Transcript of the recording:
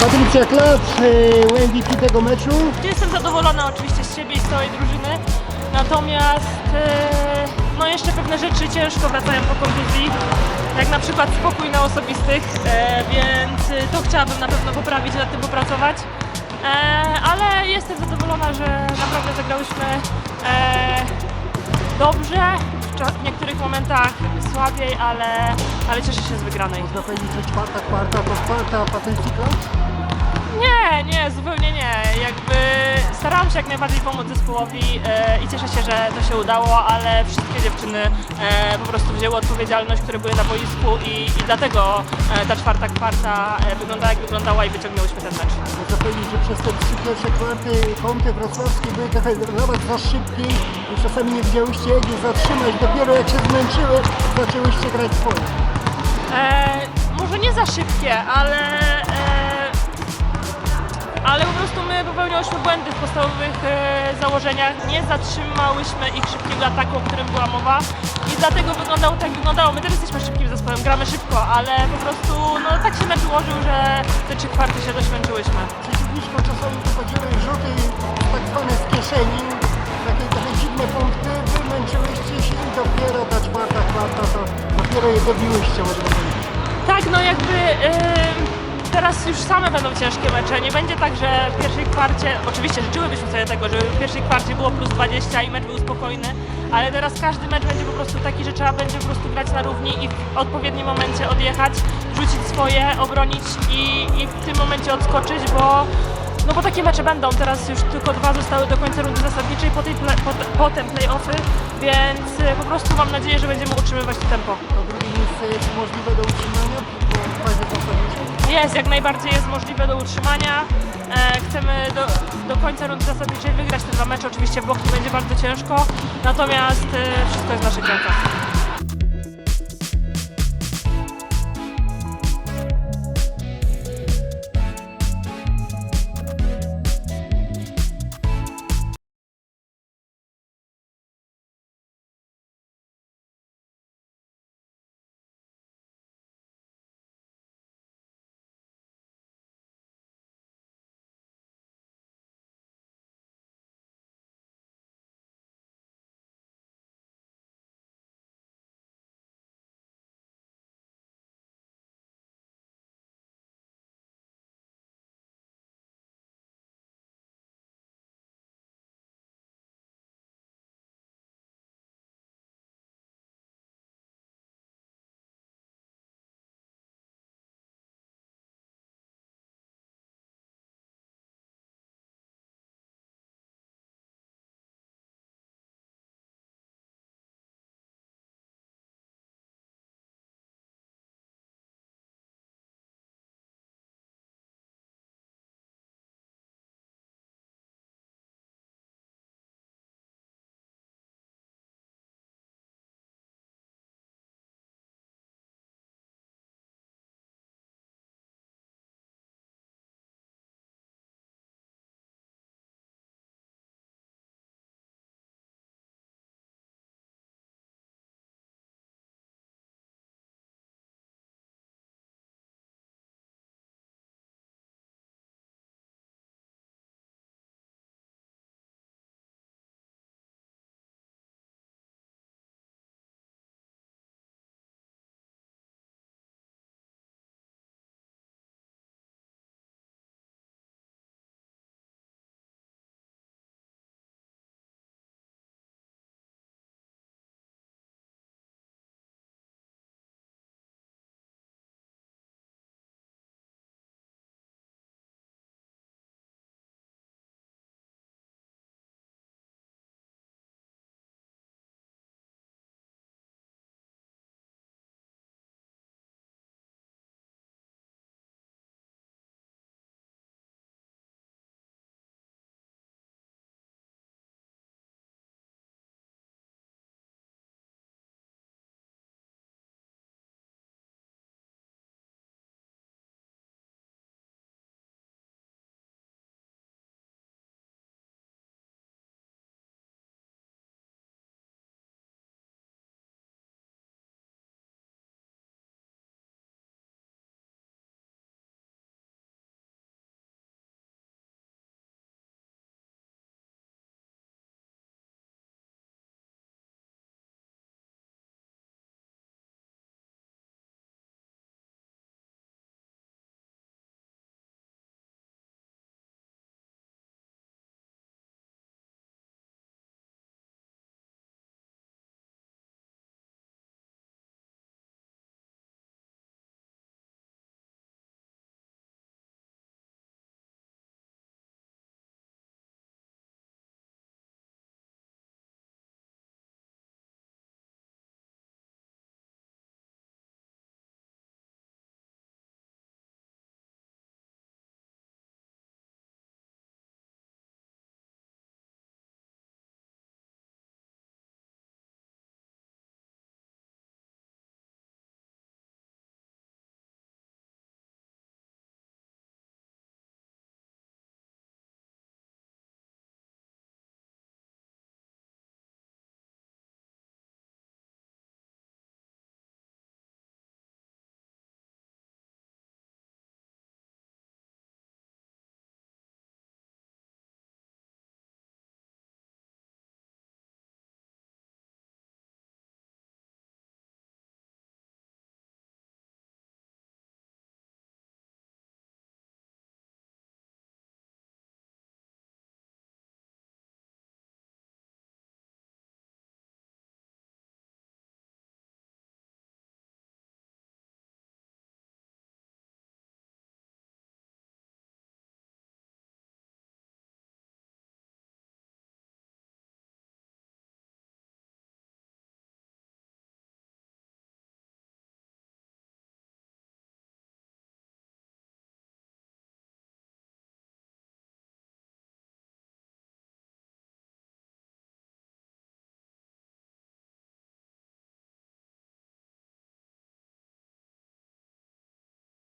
Patrycja Klacz, e, MVP tego meczu. Jestem zadowolona oczywiście z siebie i z całej drużyny, natomiast e, no jeszcze pewne rzeczy ciężko wracają po kontuzji, jak na przykład spokój na osobistych, e, więc to chciałabym na pewno poprawić, nad tym popracować. E, ale jestem zadowolona, że naprawdę zagrałyśmy e, dobrze, w cza- w niektórych momentach słabiej, ale, ale cieszę się z wygranej. Można powiedzieć, że czwarta kwarta to czwarta Klacz. Nie, nie, zupełnie nie. Jakby starałam się jak najbardziej pomóc zespołowi e, i cieszę się, że to się udało, ale wszystkie dziewczyny e, po prostu wzięły odpowiedzialność, które były na boisku i, i dlatego e, ta czwarta kwarta e, wyglądała jak wyglądała i wyciągnęłyśmy ten mecz. Można powiedzieć, że przez te trzy pierwsze kwarty kąty wrocławskie były trochę nawet za szybkie i czasami nie wiedziałyście jak je zatrzymać. Dopiero jak się zmęczyły, zaczęłyście grać swoje. E, może nie za szybkie, ale, e, ale po prostu my popełniałyśmy błędy w podstawowych e, założeniach. Nie zatrzymałyśmy ich szybkiego ataku, o którym była mowa i dlatego wyglądało tak, jak wyglądało. My też jesteśmy szybkim zespołem, gramy szybko, ale po prostu no, tak się mecz ułożył, że te trzy kwarty się doświadczyłyśmy. Przeciwniczką czasami wychodziły rzuty tak zwane z kieszeni, takie trochę dziwne punkty. Wy męczyłyście się i dopiero ta czwarta kwarta to dopiero je dobiłyście, można powiedzieć. Tak, no jakby teraz już same będą ciężkie mecze. Nie będzie tak, że w pierwszej kwarcie, oczywiście życzyłybyśmy sobie tego, żeby w pierwszej kwarcie było plus 20 i mecz był spokojny, ale teraz każdy mecz będzie po prostu taki, że trzeba będzie po prostu grać na równi i w odpowiednim momencie odjechać, rzucić swoje, obronić i, i w tym momencie odskoczyć, bo no bo takie mecze będą, teraz już tylko dwa zostały do końca rundy zasadniczej, po tej ple, po, potem play-offy, więc y, po prostu mam nadzieję, że będziemy utrzymywać to tempo. To miejsce jest możliwe do utrzymania po fazie zasadniczej. Jest, jak najbardziej jest możliwe do utrzymania. E, chcemy do, do końca rundy zasadniczej wygrać te dwa mecze. Oczywiście w Bochni będzie bardzo ciężko, natomiast e, wszystko jest w naszych rękach.